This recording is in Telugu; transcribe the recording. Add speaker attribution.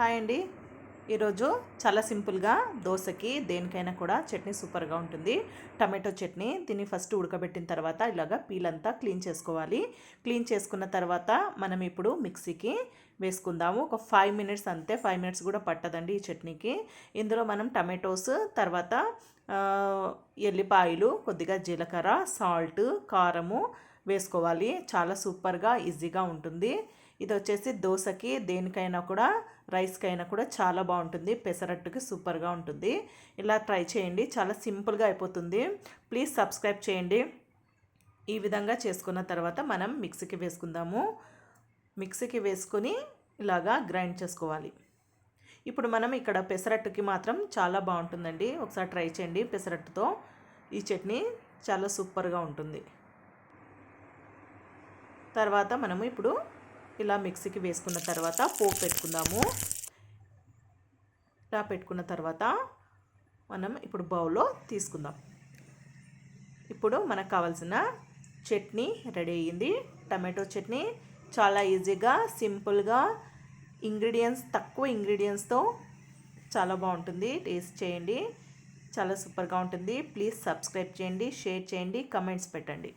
Speaker 1: హాయ్ అండి. ఈరోజు చాలా సింపుల్గా దోశకి దేనికైనా కూడా చట్నీ సూపర్గా ఉంటుంది. టమాటో చట్నీ దీన్ని ఫస్ట్ ఉడకబెట్టిన తర్వాత ఇలాగా పీల్ అంతా క్లీన్ చేసుకోవాలి. క్లీన్ చేసుకున్న తర్వాత మనం ఇప్పుడు మిక్సీకి వేసుకుందాము. ఒక ఫైవ్ మినిట్స్ అంతే ఫైవ్ మినిట్స్ కూడా పట్టదండి ఈ చట్నీకి. ఇందులో మనం టమాటోస్ తర్వాత ఎల్లిపాయలు కొద్దిగా జీలకర్ర సాల్ట్ కారము వేసుకోవాలి. చాలా సూపర్గా ఈజీగా ఉంటుంది. ఇది వచ్చేసి దోశకి దేనికైనా కూడా రైస్కైనా కూడా చాలా బాగుంటుంది. పెసరట్టుకి సూపర్గా ఉంటుంది. ఇలా ట్రై చేయండి. చాలా సింపుల్గా అయిపోతుంది. ప్లీజ్ సబ్స్క్రైబ్ చేయండి. ఈ విధంగా చేసుకున్న తర్వాత మనం మిక్సీకి వేసుకుందాము. మిక్సీకి వేసుకొని ఇలాగా గ్రైండ్ చేసుకోవాలి. ఇప్పుడు మనం ఇక్కడ పెసరట్టుకి మాత్రం చాలా బాగుంటుందండి. ఒకసారి ట్రై చేయండి పెసరట్టుతో. ఈ చట్నీ చాలా సూపర్గా ఉంటుంది. తర్వాత మనము ఇప్పుడు ఇలా మిక్సీకి వేసుకున్న తర్వాత పోపు పెట్టుకుందాము. ఇలా పెట్టుకున్న తర్వాత మనం ఇప్పుడు బౌల్లో తీసుకుందాం. ఇప్పుడు మనకు కావాల్సిన చట్నీ రెడీ అయ్యింది. టమాటో చట్నీ చాలా ఈజీగా సింపుల్గా ఇంగ్రీడియంట్స్ తక్కువ ఇంగ్రీడియంట్స్తో చాలా బాగుంటుంది. టేస్ట్ చేయండి. చాలా సూపర్గా ఉంటుంది. ప్లీజ్ సబ్స్క్రైబ్ చేయండి షేర్ చేయండి కమెంట్స్ పెట్టండి.